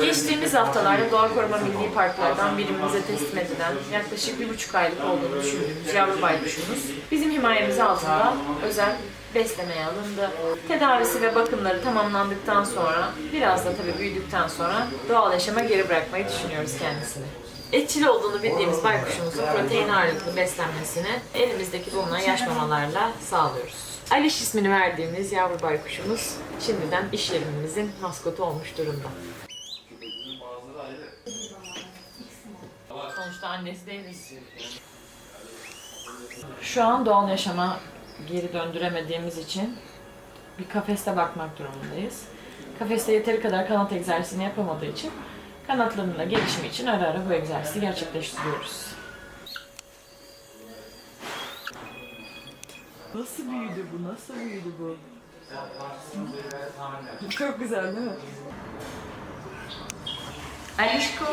Geçtiğimiz haftalarda Doğa Koruma Milli Parklardan birimize teslim edilen yaklaşık bir buçuk aylık olduğunu düşündüğümüz yavru baykuşumuz bizim himayemiz altında özel beslemeye alındı. Tedavisi ve bakımları tamamlandıktan sonra biraz da tabii büyüdükten sonra doğal yaşama geri bırakmayı düşünüyoruz kendisini. Etçil olduğunu bildiğimiz baykuşumuzun protein ağırlıklı beslenmesini elimizdeki bulunan yaş mamalarla sağlıyoruz. Aliş ismini verdiğimiz yavru baykuşumuz şimdiden iş yerimizin maskotu olmuş durumda. Sonuçta annesi değiliz. Şu an doğal yaşama geri döndüremediğimiz için bir kafeste bakmak durumundayız. Kafeste yeteri kadar kanat egzersizini yapamadığı için kanatlarının da gelişimi için ara ara bu egzersizi gerçekleştiriyoruz. Nasıl büyüdü bu? Nasıl büyüdü bu? Çok güzel değil mi? Alişko.